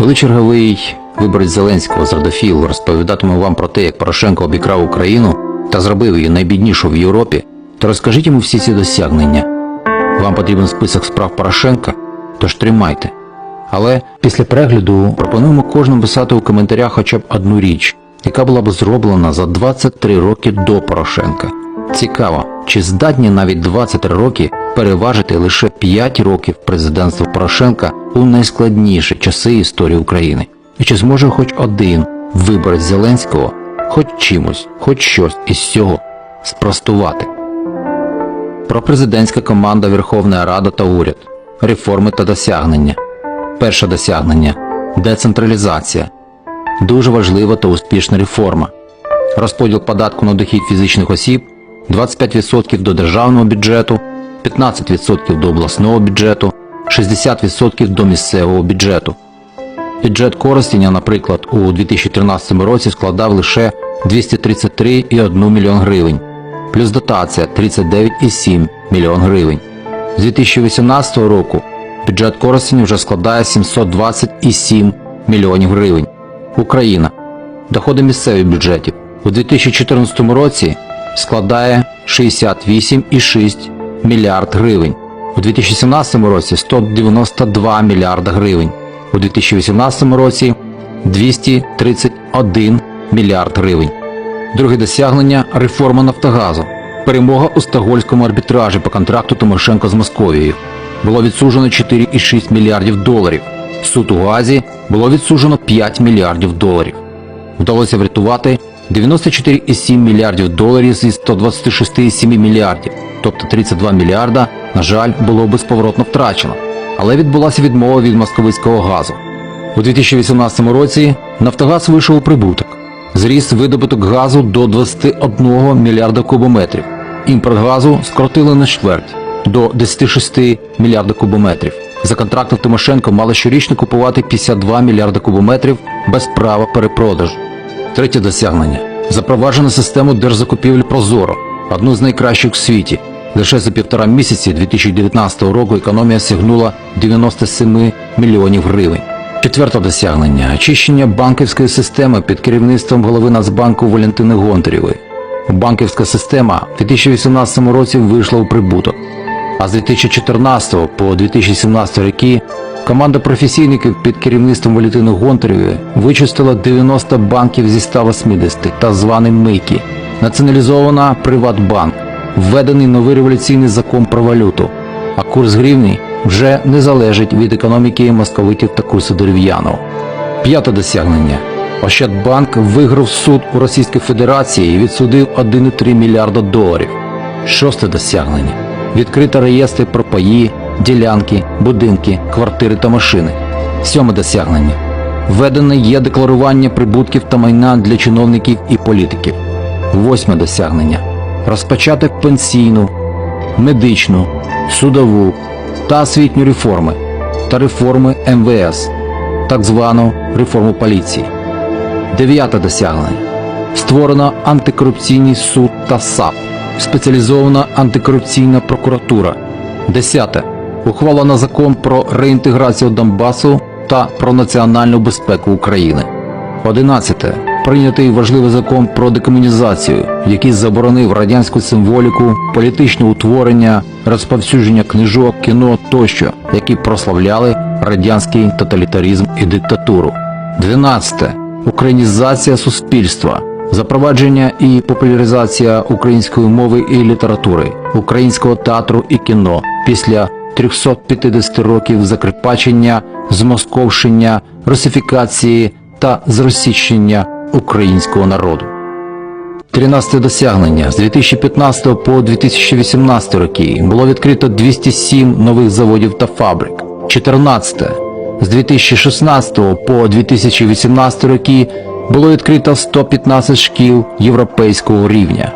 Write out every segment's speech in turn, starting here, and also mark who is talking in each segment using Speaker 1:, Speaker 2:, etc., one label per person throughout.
Speaker 1: Коли черговий виборець Зеленського з Радофіл розповідатиме вам про те, як Порошенко обікрав Україну та зробив її найбіднішою в Європі, то розкажіть йому всі ці досягнення. Вам потрібен список справ Порошенка, тож тримайте. Але після перегляду пропонуємо кожному писати у коментарях хоча б одну річ, яка була б зроблена за 23 роки до Порошенка. Цікаво, чи здатні навіть 23 роки переважити лише 5 років президентства Порошенка у найскладніші часи історії України? І чи зможе хоч один виборець Зеленського хоч чимось, хоч щось із цього спростувати? Пропрезидентська команда Верховна Рада та уряд, реформи та досягнення. Перше досягнення децентралізація. Дуже важлива та успішна реформа. Розподіл податку на дохід фізичних осіб 25% до державного бюджету, 15% до обласного бюджету, 60% до місцевого бюджету. Бюджет Коростеня, наприклад, у 2013 році складав лише 233,1 мільйон гривень, плюс дотація 39,7 мільйон гривень. З 2018 року бюджет Коростеня вже складає 720,7 мільйонів гривень. Україна. Доходи місцевих бюджетів у 2014 році складає 68,6 мільярд гривень. У 2017 році 192 мільярда гривень. У 2018 році 231 мільярд гривень. Друге досягнення реформа Нафтогазу. Перемога у Стокгольмському арбітражі по контракту Тимошенко з Московією. Було відсуджено 4,6 мільярдів доларів. Суд у Газі було відсуджено 5 мільярдів доларів. Вдалося врятувати 94,7 мільярдів доларів зі 126,7 мільярдів, тобто 32 мільярда, на жаль, було безповоротно втрачено. Але відбулася відмова від московицького газу. У 2018 році Нафтогаз вийшов у прибуток. Зріс видобуток газу до 21 мільярда кубометрів. Імпорт газу скоротили на чверть до 10,6 мільярда кубометрів. За контрактом Тимошенко мали щорічно купувати 52 мільярда кубометрів без права перепродажу. Третє досягнення запроваджено систему держзакупівель Прозоро, одну з найкращих в світі. Лише за півтора місяці 2019 року економія сягнула 97 мільйонів гривень. Четверте досягнення очищення банківської системи під керівництвом голови Нацбанку Валентини Гонтарєвої. Банківська система в 2018 році вийшла у прибуток. А з 2014 по 2017 роки команда професійників під керівництвом Валентини Гонтарєвої вичистила 90 банків зі 180, так званий Мийки, націоналізована Приватбанк, введений новий революційний закон про валюту, а курс гривні вже не залежить від економіки московитів та курсу дерев'яного. П'яте досягнення. Ощадбанк виграв суд у Російській Федерації і відсудив 1,3 мільярда доларів. Шосте досягнення. Відкрито реєстри про паї, ділянки, будинки, квартири та машини. Сьоме досягнення. Введене є декларування прибутків та майна для чиновників і політиків. Восьме досягнення. Розпочати пенсійну, медичну, судову та освітню реформи та реформи МВС, так звану реформу поліції. Дев'яте досягнення. Створено антикорупційний суд та САП, спеціалізована антикорупційна прокуратура. Десяте. Ухвалено закон про реінтеграцію Донбасу та про національну безпеку України. Одинадцяте. Прийнятий важливий закон про декомунізацію, який заборонив радянську символіку, політичне утворення, розповсюдження книжок, кіно тощо, які прославляли радянський тоталітаризм і диктатуру. 12. Українізація суспільства, запровадження і популяризація української мови і літератури, українського театру і кіно після 350 років закріпачення, змосковшення, русифікації та зросійщення українського народу. 13 досягнення з 2015 по 2018 роки було відкрито 207 нових заводів та фабрик. 14 з 2016 по 2018 роки було відкрито 115 шкіл європейського рівня.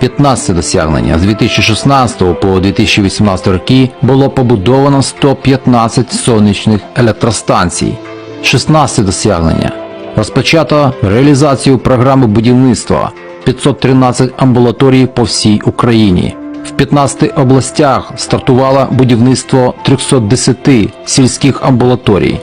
Speaker 1: 15 досягнення з 2016 по 2018 роки було побудовано 115 сонячних електростанцій. 16 досягнення розпочато реалізацію програми будівництва 513 амбулаторій по всій Україні. В 15 областях стартувало будівництво 310 сільських амбулаторій.